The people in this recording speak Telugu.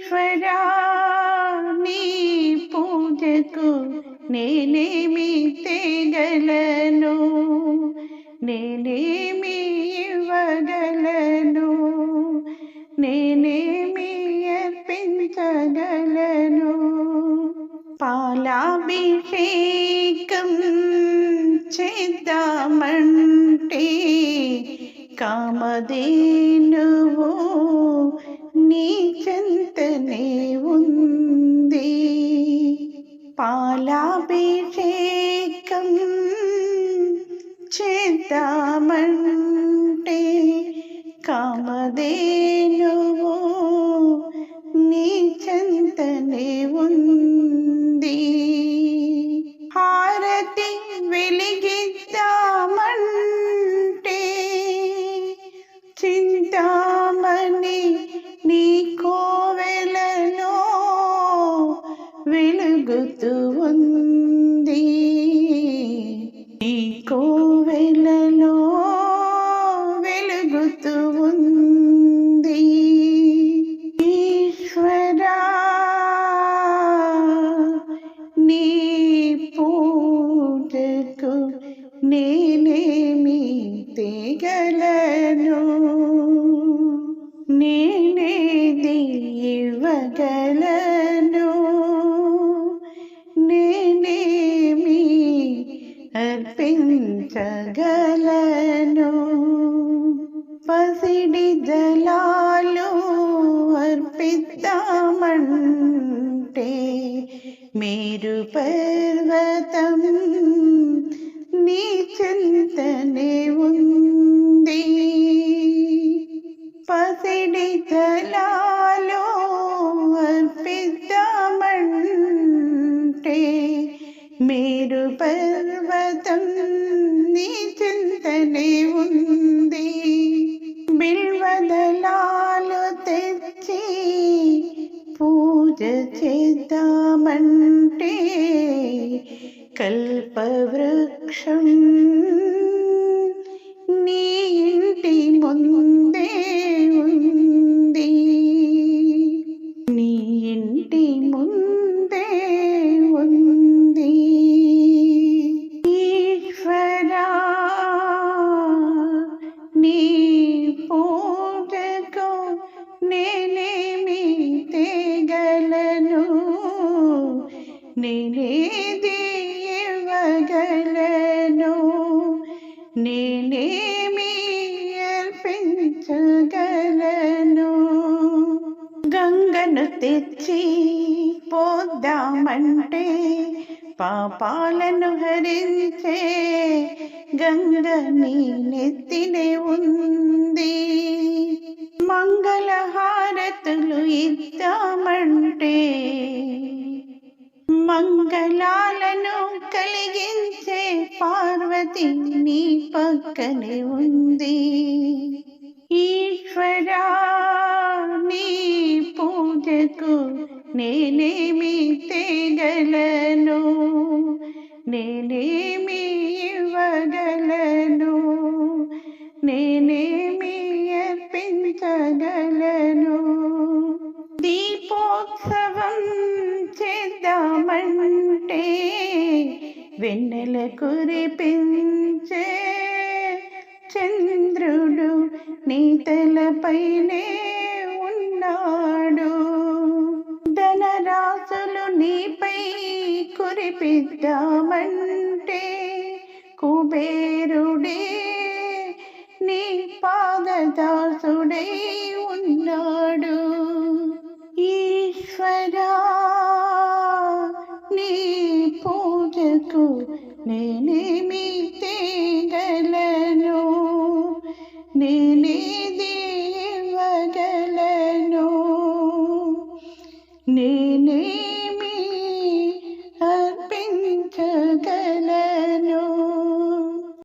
ఈశ్వరా నీ పూజకు నేనేమి తెగలను? నేనేమి ఇవ్వగలను? నేనేమి అర్పించగలను? పాలాభిషేకం చేద్దామంటే కామధేనువు నీ చెంతనే ఉంది పాలాభిషేకం చేద్దామంటే కామధేనువు వెలుగుతూ ఉంది. నీ కోవెలలో వెలుగుతూ ఉంది. ఈశ్వరా నీ పూటకు నేనేమి తెగలను? నేనేది ఇవ్వగలను? అర్పించగలను. పసిడి జలాలు అర్పిద్దామంటే మీరు పర్వతం నీ చింతనే చేద్దామంటే కల్పవృక్షం నీ ఇంటి ముందు నేనేది ఇవ్వగలను నేనేమి అర్పించగలను. గంగను తెచ్చి పోద్దామంటే పాపాలను హరించే గంగ నీ నెత్తినే ఉంది. మంగళహారతులు ఇద్దామంటే మంగళాలను కలిగించే పార్వతి నీ పక్కనే ఉంది. ఈశ్వరా నీ పూజకు నేనేమి తేగలను? నేనేమి ఇవ్వగలను? నేనేమి అర్పించగలను? దీపోత్సవం చేద్దామంటే వెన్నెల కురిపించే చంద్రుడు నీ తలపైనే ఉన్నాడు. ధనరాశులు నీపై కురిపిద్దామంటే కుబేరుడే నీ పాదదాసుడే నేనేమి తేగలను నేనేది ఇవ్వగలను నే